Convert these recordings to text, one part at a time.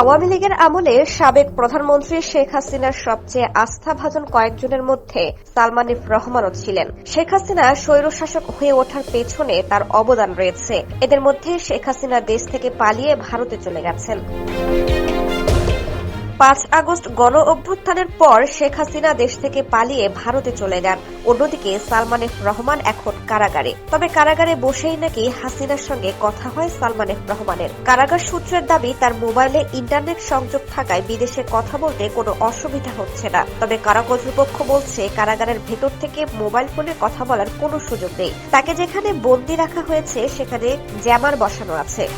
আওয়ামী লীগের আমলে সাবেক প্রধানমন্ত্রী শেখ হাসিনার সবচেয়ে আস্থাভাজন কয়েকজনের মধ্যে সালমান ইফ রহমানও ছিলেন। শেখ হাসিনা স্বৈরশাসক হয়ে ওঠার পেছনে তার অবদান রয়েছে। এদের মধ্যে শেখ হাসিনা দেশ থেকে পালিয়ে ভারতে চলে গেছেন। পাঁচ আগস্ট গণ অভ্যুত্থানের পর শেখ হাসিনা দেশ থেকে পালিয়ে ভারতে চলে যান। অন্যদিকে সালমান এফ রহমান এখন কারাগারে। তবে কারাগারে বসেই নাকি হাসিনার সঙ্গে কথা হয় সালমান এফ রহমানের। কারাগার সূত্রের দাবি, তার মোবাইলে ইন্টারনেট সংযোগ থাকায় বিদেশে কথা বলতে কোনো অসুবিধা হচ্ছে না। তবে কারা কর্তৃপক্ষ বলছে, কারাগারের ভেতর থেকে মোবাইল ফোনে কথা বলার কোনো সুযোগ নেই। তাকে যেখানে বন্দী রাখা হয়েছে, সেখানে জ্যামার বসানো আছে।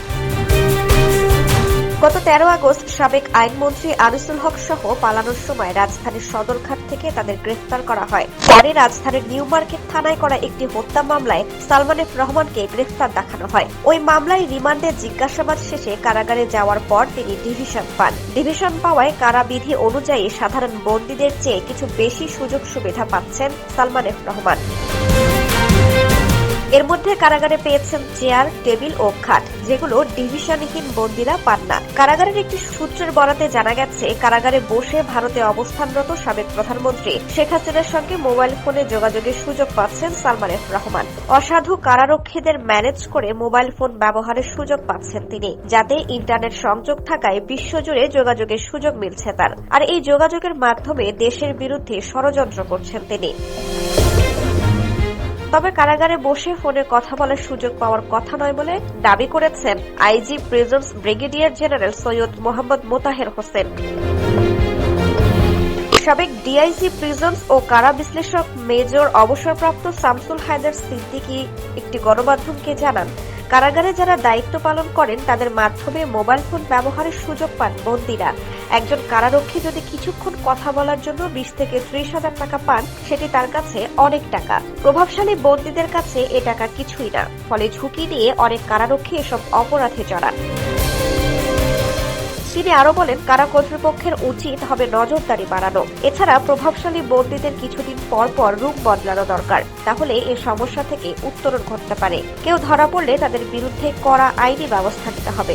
গত তেরো আগস্ট সাবেক আইনমন্ত্রী আনিসুল হক সহ পালানোর সময় রাজধানীর সদরঘাট থেকে তাদের গ্রেফতার করা হয়। পরে রাজধানীর নিউ মার্কেট থানায় করা একটি হত্যা মামলায় সালমান এফ রহমানকে গ্রেফতার দেখানো হয়। ওই মামলায় রিমান্ডে জিজ্ঞাসাবাদ শেষে কারাগারে যাওয়ার পর তিনি ডিভিশন পান। ডিভিশন পাওয়ায় কারাবিধি অনুযায়ী সাধারণ বন্দীদের চেয়ে কিছু বেশি সুযোগ সুবিধা পাচ্ছেন সালমান এফ রহমান। এর মধ্যে কারাগারে পেয়েছেন চেয়ার, টেবিল ও খাট, যেগুলো ডিভিশনহীন বন্দীরা পান না। কারাগারের একটি সূত্রের বরাতে জানা গেছে, কারাগারে বসে ভারতে অবস্থানরত সাবেক প্রধানমন্ত্রী শেখ হাসিনার সঙ্গে মোবাইল ফোনে যোগাযোগের সুযোগ পাচ্ছেন সালমান এফ রহমান। অসাধু কারারক্ষীদের ম্যানেজ করে মোবাইল ফোন ব্যবহারের সুযোগ পাচ্ছেন তিনি, যাতে ইন্টারনেট সংযোগ থাকায় বিশ্বজুড়ে যোগাযোগের সুযোগ মিলছে তার। আর এই যোগাযোগের মাধ্যমে দেশের বিরুদ্ধে ষড়যন্ত্র করছেন তিনি। তবে কারাগারে বসে ফোনে কথা বলার সুযোগ পাওয়ার কথা নয় বলে দাবি করেছেন IG prisons brigadier general Syed Mohammad Motaher Hossain. সাবেক ডিআইসি প্রিজন্স ও কারা বিশ্লেষক মেজর অবসরপ্রাপ্ত শামসুল হায়দার সিদ্দিকী একটি গণমাধ্যমকে জানান কারাগারে যারা দায়িত্ব পালন করেন, তাদের মাধ্যমে মোবাইল ফোন ব্যবহারের সুযোগ পান বন্দীরা। একজন কারারক্ষী যদি কিছুক্ষণ কথা বলার জন্য বিশ থেকে ত্রিশ হাজার টাকা পান, সেটি তার কাছে অনেক টাকা। প্রভাবশালী বন্দীদের কাছে এ টাকা কিছুই না, ফলে ঝুঁকি নিয়ে অনেক কারারক্ষী এসব অপরাধে জড়ান। তিনি আরও বলেন, কারা কর্তৃপক্ষের উচিত হবে নজরদারি বাড়ানো। এছাড়া প্রভাবশালী বন্দীদের কিছুদিন পর পর রূপ বদলানো দরকার। তাহলে এ সমস্যা থেকে উত্তরণ ঘটতে পারে। কেউ ধরা পড়লে তাদের বিরুদ্ধে কড়া আইনি ব্যবস্থা নিতে হবে।